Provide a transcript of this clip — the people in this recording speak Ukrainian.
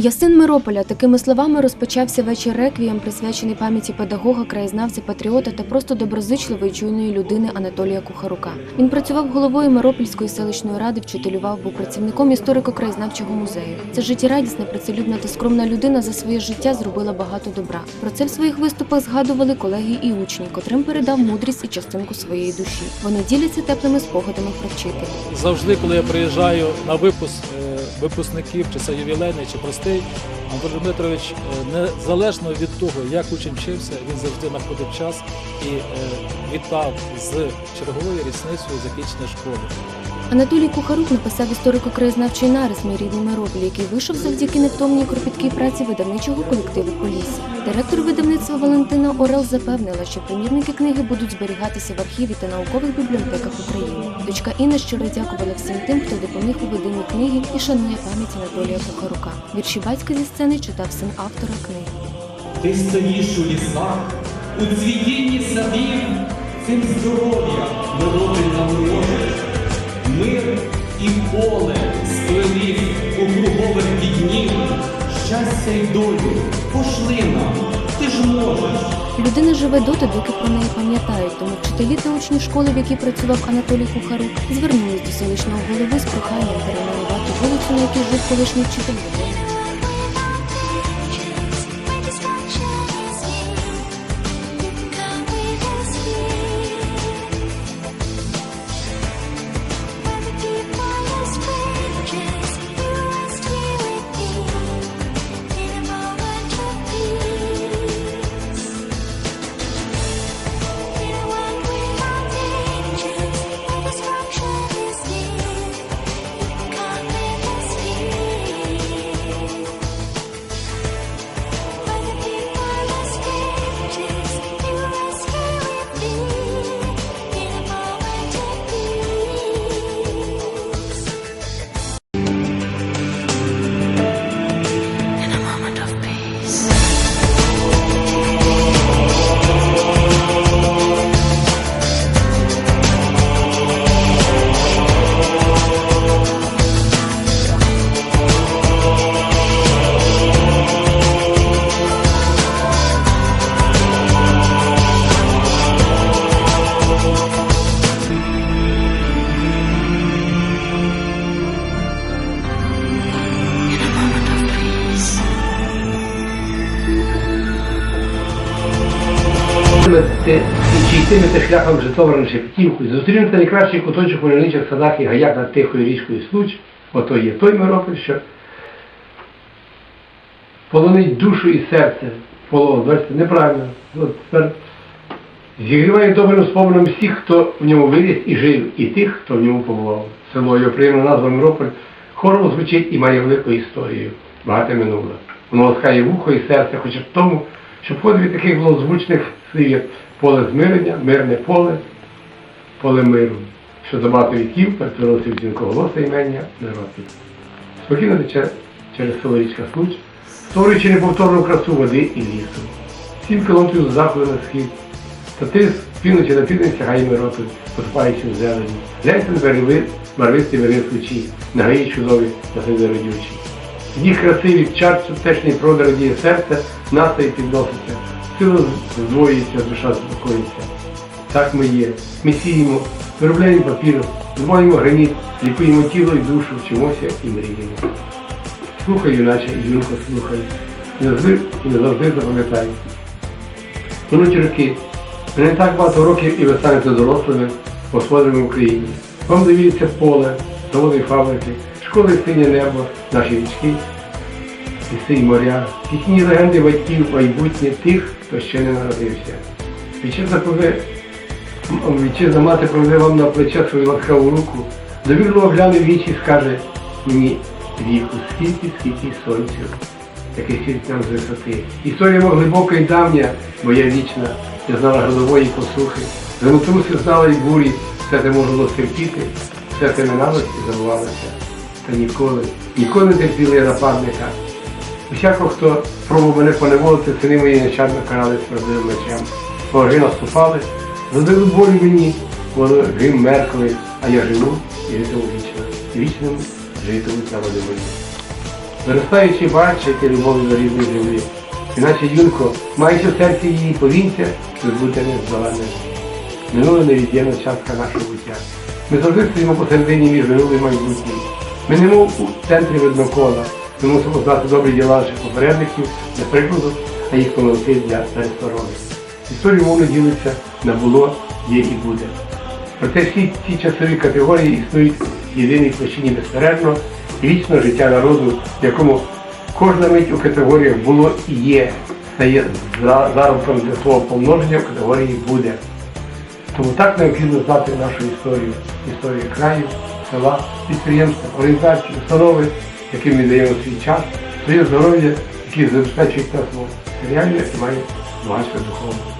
Я син Мирополя. Такими словами розпочався вечір реквієм, присвячений пам'яті педагога, краєзнавця, патріота та просто доброзичливої чуйної людини Анатолія Кухарука. Він працював головою Миропільської селищної ради, вчителював, був працівником історико-краєзнавчого музею. Це життєрадісна, працелюбна та скромна людина за своє життя зробила багато добра. Про це в своїх виступах згадували колеги і учні, котрим передав мудрість і частинку своєї душі. Вони діляться теплими спогадами про вчителя. Завжди, коли я приїжджаю на випуск е, випускників, чи це ювілейний, чи простий, Анатолій Дмитрович, е, незалежно від того, як учень вчився, він завжди знаходив час і е, вітав з черговою річницею закінчення школи. Анатолій Кухарук написав історико-краєзнавчий нарис «Мій рідний Мирополь», який вийшов завдяки невтомній кропіткій праці видавничого колективу Полісся. Директор видавництва Валентина Орел запевнила, що примірники книги будуть зберігатися в архіві та наукових бібліотеках України. Дочка Інна щиро дякувала всім тим, хто допоміг у виданні книги і шанує пам'ять Анатолія Кухарука. Вірші батька зі сцени читав син автора книги. Ти стоїш у лісах, у цвітінні садів, цим здоров'я і поле сплелись у кругових днів, щастя й долю пошли нам, ти ж можеш. Людина живе доти, доки про неї пам'ятають, тому вчителі та учні школи, в якій працював Анатолій Кухарук, звернулись до селищного голови з проханням перейменувати вулицю, на якій жив колишній вчитель. Вадим. Ти- Чи йтиме ти шляхом Житомиром Шептівку, зустрінете найкращий куточок у ляличих садах і гаях над тихою річкою Случ, ото є той Мирополь, що полонить душу і серце полон. Бачите, неправильно. От тепер зігріває добрим спомином всіх, хто в ньому виріс і жив, і тих, хто в ньому побував. Село його приємна назва Мирополь хором звучить і має велику історію, багате минуле. Воно ласкає вухо і серце, хоча б тому, що в подві таких було звучних як поле змирення, мирне поле, поле миру, що за багато віків перетворилося в дзвінкоголосе імення Миропіль. Спокійно тече через село річка Случ, створюючи неповторну красу води і лісу. Сім кілометрів з заходу на схід, та ти з півночі на південь сягає Миропіль, поступаючи в зелені. Гляньте на береги, барвисті вири случі, на гаї чудові та сиди родючі. Їх красиві чар тутешній прод радіє серце, настає підноситься, сила здвоюється, душа заспокоїться. Так ми є. Ми сіємо, виробляємо папір, збиваємо граніт, лікуємо тіло і душу, вчимося і мріємо. Слухай, юначе, і юнко слухай. І завжди і не завжди запам'ятай. Минуть роки. Не так багато років і ви станете дорослими господарями в Україні. Вам довіється поле, заводи фабрики, школи синє небо, наші річки, ліси і моря, пісні легенди батьків, майбутнє тих, хто ще не народився. Вітчизна пове, вітчизна мати проведе вам на плече свою ласкаву руку, довірливо гляне в вічі скаже мені віку, скільки, скільки сонцю, яке світить нам з висоти. Історія мов глибока і давня, моя вічна, я знала голової посухи, землетруси знала і бурі, все те можу стерпіти, все те ненависті забувалося. Та ніколи, ніколи не терпіли я нападника. Усяко, хто пробував мене поневолити, сини мої нещадно карали справедливим мечем. Вороги наступали, задали болі мені, вороги меркли, а я живу і житиму вічно. Вічним житимуть на води. Виростаючи бачите любові до рідної землі. Іначе юнко, маючи в серці її повінця, ви будете нездоланним. Минуле невід'ємна частка нашого буття. Ми завжди стоїмо посередині між минулим і майбутнім. Ми не мов у центрі виднокола. Мусимо знати добрі діла наших попередників для прикладу, а їх помилки для пересторони. Історію мовно ділиться на було, є і буде. Проте всі ці часові категорії існують в єдиній площині безперервно і вічного життя народу, в якому кожна мить у категоріях було і є, стає за- зародком для свого помноження в категорії буде. Тому так необхідно знати нашу історію, історію краю, села, підприємства, організації, установи, яким ми даємо свій час, своє здоров'я, які забезпечують нас матеріальне і мають багатство духовне.